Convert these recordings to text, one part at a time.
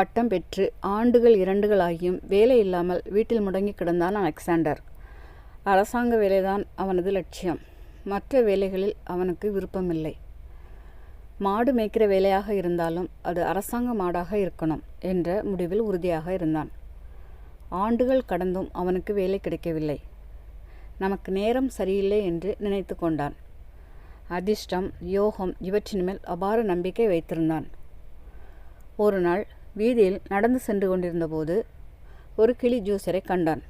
பட்டம் பெற்று ஆண்டுகள் இரண்டுகள் ஆகியும் வேலை இல்லாமல் வீட்டில் முடங்கி கிடந்தான் அலெக்சாண்டர். அரசாங்க வேலைதான் அவனது லட்சியம். மற்ற வேலைகளில் அவனுக்கு விருப்பமில்லை. மாடு மேய்க்கிற வேலையாக இருந்தாலும் அது அரசாங்க மாடாக இருக்கணும் என்ற முடிவில் உறுதியாக இருந்தான். ஆண்டுகள் கடந்தும் அவனுக்கு வேலை கிடைக்கவில்லை. நமக்கு நேரம் சரியில்லை என்று நினைத்து கொண்டான். அதிர்ஷ்டம் யோகம் இவற்றின் மேல் அபார நம்பிக்கை வைத்திருந்தான். ஒரு நாள் வீதியில் நடந்து சென்று கொண்டிருந்தபோது ஒரு கிளி ஜூசரை கண்டான்.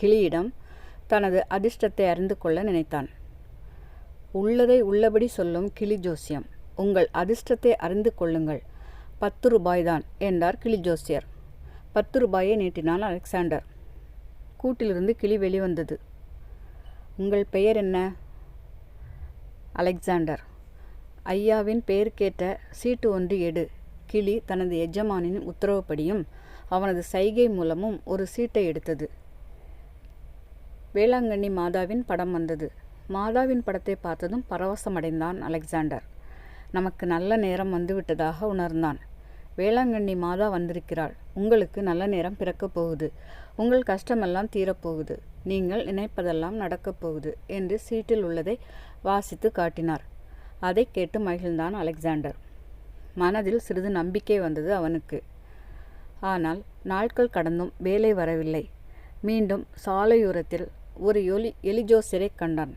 கிளியிடம் தனது அதிர்ஷ்டத்தை அறிந்து கொள்ள நினைத்தான். உள்ளதை உள்ளபடி சொல்லும் கிளி ஜோசியம் உங்கள் அதிர்ஷ்டத்தை அறிந்து கொள்ளுங்கள். பத்து ரூபாய்தான் என்றார் கிளி ஜோசியர். பத்து ரூபாயை நீட்டினான் அலெக்சாண்டர். கூட்டிலிருந்து கிளி வெளிவந்தது. உங்கள் பெயர் என்ன? அலெக்சாண்டர். ஐயாவின் பெயர் கேட்ட சீட்டு ஒன்று எடு கிளி தனது எஜமானின் உத்தரவுப்படியும் அவனது சைகை மூலமும் ஒரு சீட்டை எடுத்தது. வேளாங்கண்ணி மாதாவின் படம் வந்தது. மாதாவின் படத்தை பார்த்ததும் பரவசமடைந்தான் அலெக்சாண்டர். நமக்கு நல்ல நேரம் வந்துவிட்டதாக உணர்ந்தான். வேளாங்கண்ணி மாதா வந்திருக்கிறாள். உங்களுக்கு நல்ல நேரம் பிறக்கப் போகுது. உங்கள் கஷ்டமெல்லாம் தீரப்போகுது நீங்கள் நினைப்பதெல்லாம் நடக்கப் போகுது என்று சீட்டில் உள்ளதை வாசித்து காட்டினார். அதை கேட்டு மகிழ்ந்தான் அலெக்சாண்டர். மனதில் சிறிது நம்பிக்கை வந்தது அவனுக்கு. ஆனால் நாட்கள் கடந்தும் வேலை வரவில்லை. மீண்டும் சாலையோரத்தில் ஒரு எலி எலிஜோசரை கண்டான்.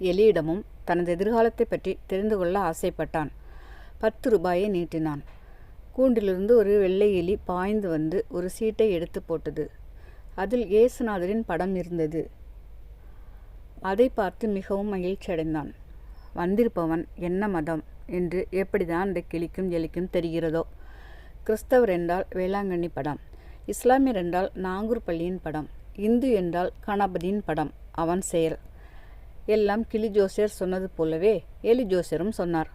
எலியிடமும் தனது எதிர்காலத்தை பற்றி தெரிந்து கொள்ள ஆசைப்பட்டான். பத்து ரூபாயை நீட்டினான். கூண்டிலிருந்து ஒரு வெள்ளை எலி பாய்ந்து வந்து ஒரு சீட்டை எடுத்து போட்டது. அதில் ஏசுநாதரின் படம் இருந்தது. அதை பார்த்து மிகவும் மகிழ்ச்சி அடைந்தான் வந்திருப்பவன் என்ன மதம்? என்று எப்படிதான் அந்த கிளிக்கும் எலிக்கும் தெரிகிறதோ. கிறிஸ்தவர் என்றால் வேளாங்கண்ணி படம். இஸ்லாமியர் என்றால் நாங்கூர் பள்ளியின் படம். இந்து என்றால் கணபதியின் படம் அவன் செயல். எல்லாம் கிளி ஜோசியர் சொன்னது போலவே எலி ஜோசியரும் சொன்னார்.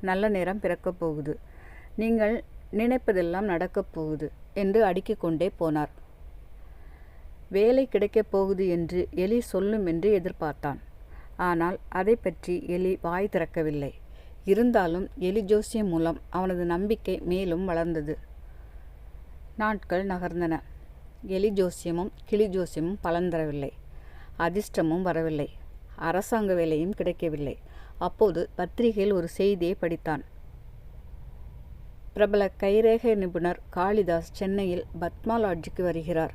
நல்ல நேரம் பிறக்கப் போகுது. நீங்கள் நினைப்பதெல்லாம் நடக்கப் போகுது என்று அடுக்கிக் கொண்டே போனார். வேலை கிடைக்கப் போகுது என்று எலி சொல்லும் என்று எதிர்பார்த்தான். ஆனால் அதை பற்றி எலி வாய் திறக்கவில்லை. இருந்தாலும் எலி ஜோசியம் மூலம் அவனது நம்பிக்கை மேலும் வளர்ந்தது. நாட்கள் நகர்ந்தன. எலி ஜோசியமும் கிளி ஜோசியமும் பலன் தரவில்லை. அதிர்ஷ்டமும் வரவில்லை. அரசாங்க வேலையும் கிடைக்கவில்லை. அப்போது பத்திரிகையில் ஒரு செய்தியை படித்தான். பிரபல கைரேகை நிபுணர் காளிதாஸ் சென்னையில் பத்மா லாட்ஜுக்கு வருகிறார்.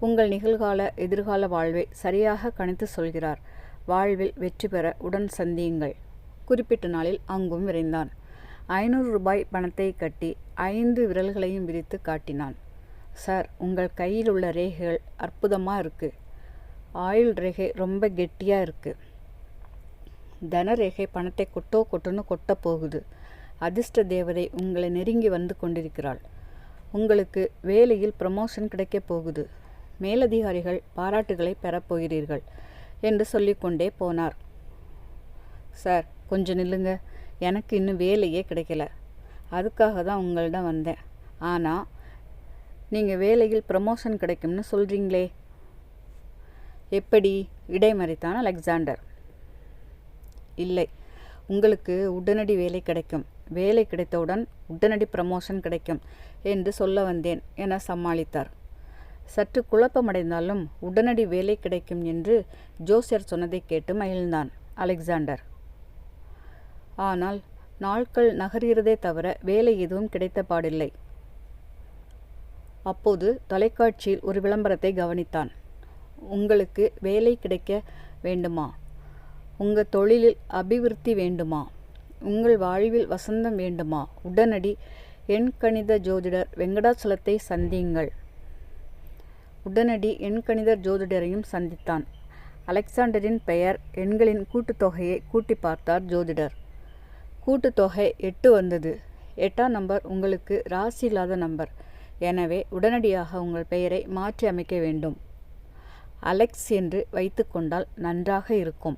உங்கள் நிகழ்கால எதிர்கால வாழ்வை சரியாக கணித்து சொல்கிறார். வாழ்வில் வெற்றி பெற உடன் சந்தியுங்கள். குறிப்பிட்ட நாளில் அங்கும் விரைந்தான். ஐநூறு ரூபாய் பணத்தை கட்டி ஐந்து விரல்களையும் விரித்து காட்டினான். சார் உங்கள் கையில் உள்ள ரேகைகள் அற்புதமாக இருக்குது ஆயுள் ரேகை ரொம்ப கெட்டியாக இருக்குது தனரேகை பணத்தை கொட்டோ கொட்டுன்னு கொட்ட போகுது. அதிர்ஷ்ட தேவதை உங்களை நெருங்கி வந்து கொண்டிருக்கிறாள். உங்களுக்கு வேலையில் ப்ரமோஷன் கிடைக்கப் போகுது. மேலதிகாரிகள் பாராட்டுகளை பெறப்போகிறீர்கள் என்று சொல்லிக்கொண்டே போனார். சார் கொஞ்சம் நில்லுங்க. எனக்கு இன்னும் வேலையே கிடைக்கல. அதுக்காக தான் உங்களிடம் வந்தேன். ஆனால் நீங்கள் வேலையில் ப்ரமோஷன் கிடைக்கும்னு சொல்கிறீங்களே எப்படி? இடைமறித்தான் அலெக்சாண்டர். இல்லை. உங்களுக்கு உடனடி வேலை கிடைக்கும். வேலை கிடைத்தவுடன் உடனடி ப்ரமோஷன் கிடைக்கும் என்று சொல்ல வந்தேன் என சமாளித்தார். சற்று குழப்பமடைந்தாலும் உடனடி வேலை கிடைக்கும் என்று ஜோசியர் சொன்னதை கேட்டு மகிழ்ந்தான் அலெக்சாண்டர். ஆனால் நாட்கள் நகர்கிறதே தவிர வேலை எதுவும் கிடைத்த பாடில்லை. அப்போது தொலைக்காட்சியில் ஒரு விளம்பரத்தை கவனித்தான். உங்களுக்கு வேலை கிடைக்க வேண்டுமா? உங்கள் தொழிலில் அபிவிருத்தி வேண்டுமா? உங்கள் வாழ்வில் வசந்தம் வேண்டுமா? உடனடி எண்கணித ஜோதிடர் வெங்கடாச்சலத்தை சந்தியுங்கள். உடனடி எண்கணித ஜோதிடரையும் சந்தித்தான். அலெக்சாண்டரின் பெயர் எண்களின் கூட்டுத்தொகையை கூட்டி பார்த்தார் ஜோதிடர். கூட்டுத்தொகை எட்டு வந்தது. எட்டாம் நம்பர் உங்களுக்கு ராசி இல்லாத நம்பர். எனவே உடனடியாக உங்கள் பெயரை மாற்றி அமைக்க வேண்டும். அலெக்ஸ் என்று வைத்துக்கொண்டால் நன்றாக இருக்கும்.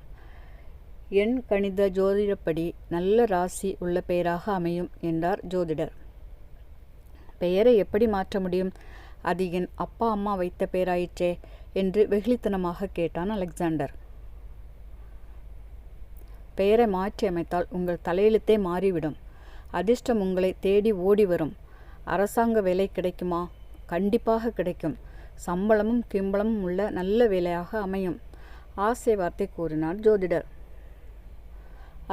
எண் கணித ஜோதிடப்படி நல்ல ராசி உள்ள பெயராக அமையும் என்றார் ஜோதிடர். பெயரை எப்படி மாற்ற முடியும்? அது என் அப்பா அம்மா வைத்த பெயராயிற்றே என்று வெகுளித்தனமாக கேட்டான் அலெக்சாண்டர் பெயரை மாற்றி அமைத்தால் உங்கள் தலையெழுத்தே மாறிவிடும். அதிர்ஷ்டம் உங்களை தேடி ஓடி வரும். அரசாங்க வேலை கிடைக்குமா? கண்டிப்பாக கிடைக்கும். சம்பளமும் கிம்பளமும் உள்ள நல்ல வேலையாக அமையும். ஆசை வார்த்தை கூறினார் ஜோதிடர்.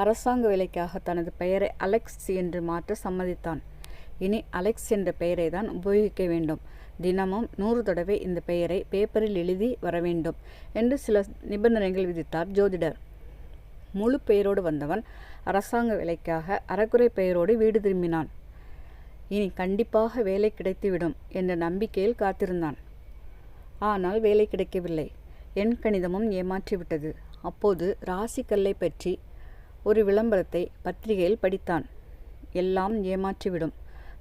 அரசாங்க வேலைக்காக தனது பெயரை அலெக்ஸ் என்று மாற்ற சம்மதித்தான். இனி அலெக்ஸ் என்ற பெயரை தான் உபயோகிக்க வேண்டும். தினமும் நூறு தடவை இந்த பெயரை பேப்பரில் எழுதி வர வேண்டும் என்று சில நிபந்தனைகள் விதித்தார் ஜோதிடர். முழு பெயரோடு வந்தவன் அரசாங்க வேலைக்காக அறக்குறை பெயரோடு வீடு திரும்பினான். இனி கண்டிப்பாக வேலை கிடைத்துவிடும் என்ற நம்பிக்கையில் காத்திருந்தான். ஆனால் வேலை கிடைக்கவில்லை. எண் கணிதமும் ஏமாற்றிவிட்டது. அப்போது ராசிக்கல்லை பற்றி ஒரு விளம்பரத்தை பத்திரிகையில் படித்தான். எல்லாம் ஏமாற்றிவிடும்.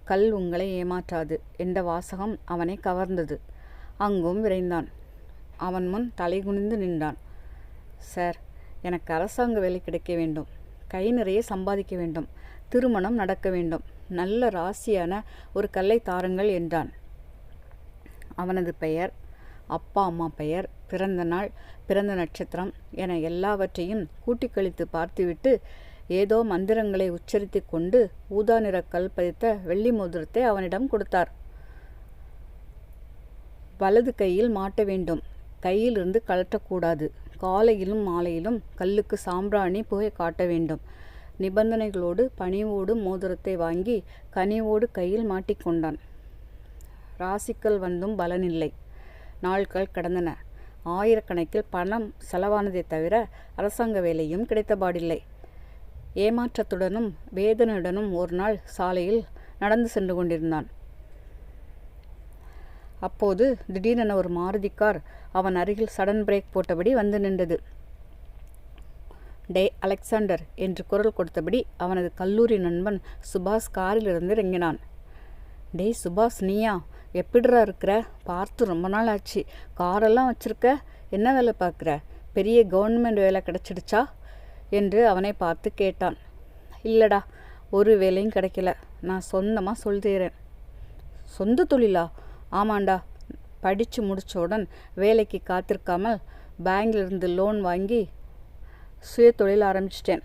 கல் உங்களை ஏமாற்றாது என்ற வாசகம் அவனை கவர்ந்தது. அங்கும் விரைந்தான். அவன் முன் தலைகுனிந்து நின்றான். சார் எனக்கு அரசாங்க வேலை கிடைக்க வேண்டும். கை நிறைய சம்பாதிக்க வேண்டும். திருமணம் நடக்க வேண்டும். நல்ல ராசியான ஒரு கல்லை தாருங்கள் என்றான். அவனது பெயர் அப்பா அம்மா பெயர் பிறந்த நாள் பிறந்த நட்சத்திரம் என எல்லாவற்றையும் கூட்டி கழித்து பார்த்துவிட்டு ஏதோ மந்திரங்களை உச்சரித்து கொண்டு ஊதா நிற கல் பதித்த வெள்ளி மோதிரத்தை அவனிடம் கொடுத்தார். வலது கையில் மாட்ட வேண்டும். கையிலிருந்து கழற்றக்கூடாது காலையிலும் மாலையிலும் கல்லுக்கு சாம்பிராணி புகை காட்ட வேண்டும். நிபந்தனைகளோடு பணிவோடு மோதிரத்தை வாங்கி கனிவோடு கையில் மாட்டிக்கொண்டான். ராசிக்கல் வந்தும் பலனில்லை. நாட்கள் கடந்தன. ஆயிரக்கணக்கில் பணம் செலவானதை தவிர அரசாங்க வேலையும் கிடைத்தபாடில்லை. ஏமாற்றத்துடனும் வேதனையுடனும் ஒரு நாள் சாலையில் நடந்து சென்று கொண்டிருந்தான். அப்போது திடீரென ஒரு மாருதி கார் அவன் அருகில் சடன் பிரேக் போட்டபடி வந்து நின்றது. டே அலெக்சாண்டர் என்று குரல் கொடுத்தபடி அவனது கல்லூரி நண்பன் சுபாஷ் காரிலிருந்து இறங்கினான். டேய் சுபாஷ் நீயா? எப்படிரா இருக்கிற? பார்த்து ரொம்ப நாள் ஆச்சு. காரெல்லாம் வச்சுருக்க? என்ன வேலை பார்க்குற? பெரிய கவர்மெண்ட் வேலை கிடச்சிடுச்சா? என்று அவனை பார்த்து கேட்டான். இல்லடா ஒரு வேலையும் கிடைக்கல. நான் சொந்தமாக சொல்லித்தேறேன் சொந்த தொழிலா? ஆமாண்டா. படித்து முடித்தவுடன் வேலைக்கு காத்திருக்காமல் பேங்க்லேருந்து லோன் வாங்கி சுய தொழில் ஆரம்பிச்சிட்டேன்.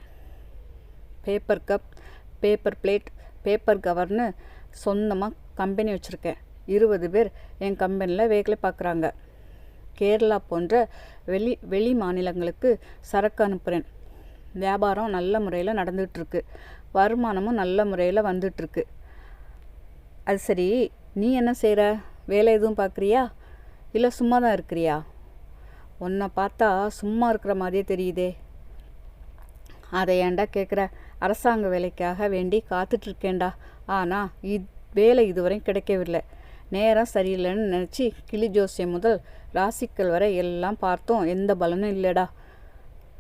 Paper cup paper plate paper கவர்னு சொந்தமாக கம்பெனி வச்சுருக்கேன். இருபது பேர் என் கம்பெனியில் வேலை பார்க்குறாங்க கேரளா போன்ற வெளி வெளி மாநிலங்களுக்கு சரக்கு அனுப்புகிறேன் வியாபாரம் நல்ல முறையில் நடந்துகிட்ருக்கு. வருமானமும் நல்ல முறையில் வந்துட்டுருக்கு அது சரி நீ என்ன செய்கிற வேலை எதுவும் பார்க்குறியா? இல்லை சும்மா தான் இருக்கிறியா? உன்னை பார்த்தா சும்மா இருக்கிற மாதிரியே தெரியுதே. அதை ஏன்டா கேட்குற? அரசாங்க வேலைக்காக வேண்டி காத்துட்ருக்கேன்டா. ஆனால் இ வேலை இதுவரையும் கிடைக்கவில்லை. நேரம் சரியில்லைன்னு நினச்சி கிளி ஜோசியம் முதல் ராசிக்கள் வரை எல்லாம் பார்த்தோம். எந்த பலனும் இல்லைடா.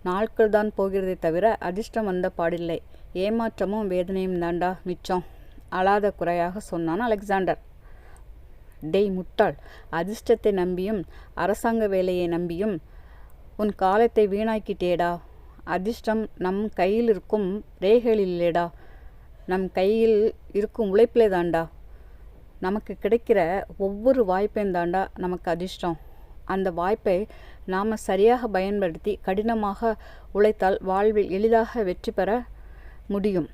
நாட்கள் தான் போகிறதே தவிர அதிர்ஷ்டம் வந்த பாடில்லை. ஏமாற்றமும் வேதனையும் தான்டா மிச்சம். அழாத குறையாக சொன்னான் அலெக்சாண்டர். டேய் முட்டாள் அதிர்ஷ்டத்தை நம்பியும் அரசாங்க வேலையை நம்பியும் உன் காலத்தை வீணாக்கிட்டேடா. அதிர்ஷ்டம் நம் கையில் இருக்கும் ரேகையில் இல்லைடா நம் கையில் இருக்கும் உழைப்பிலே தாண்டா நமக்கு கிடைக்கிற ஒவ்வொரு வாய்ப்பையும் தாண்டா நமக்கு அதிர்ஷ்டம். அந்த வாய்ப்பை நாம் சரியாக பயன்படுத்தி கடினமாக உழைத்தால் வாழ்வில் எளிதாக வெற்றி பெற முடியும்.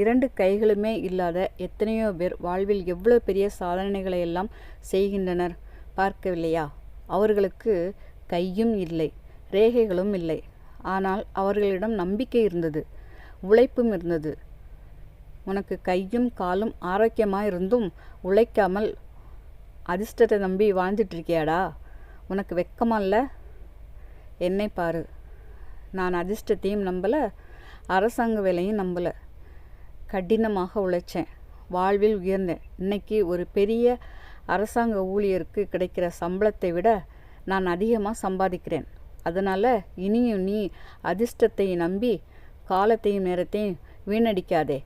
இரண்டு கைகளுமே இல்லாத எத்தனையோ பேர் வாழ்வில் எவ்வளோ பெரிய சாதனைகளை எல்லாம் செய்கின்றனர் பார்க்கவில்லையா? அவர்களுக்கு கையும் இல்லை ரேகைகளும் இல்லை. ஆனால் அவர்களிடம் நம்பிக்கை இருந்தது உழைப்பும் இருந்தது. உனக்கு கையும் காலும் ஆரோக்கியமாக இருந்தும் உழைக்காமல் அதிர்ஷ்டத்தை நம்பி வாழ்ந்துட்டு இருக்கியாடா உனக்கு வெக்கமா இல்லை? என்னை பாரு. நான் அதிர்ஷ்டத்தையும் நம்பலை அரசாங்க வேலையும் நம்பலை. கடினமாக உழைச்சேன். வாழ்வில் உயர்ந்தேன். இன்னைக்கு ஒரு பெரிய அரசாங்க ஊழியருக்கு கிடைக்கிற சம்பளத்தை விட நான் அதிகமாக சம்பாதிக்கிறேன். அதனால் இனியும் நீ அதிர்ஷ்டத்தை நம்பி காலத்தையும் நேரத்தையும் வீணடிக்காதே.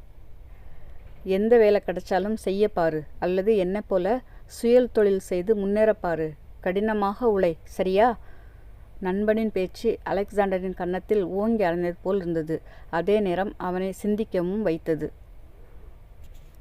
எந்த வேலை கிடைச்சாலும் செய்யப்பாரு அல்லது என்ன போல சுயல் தொழில் செய்து முன்னேறப்பாரு கடினமாக உழை. சரியா? நண்பனின் பேச்சு அலெக்சாண்டரின் கன்னத்தில் ஓங்கி அலைந்தது போல் இருந்தது. அதே நேரம் அவனை சிந்திக்கவும் வைத்தது.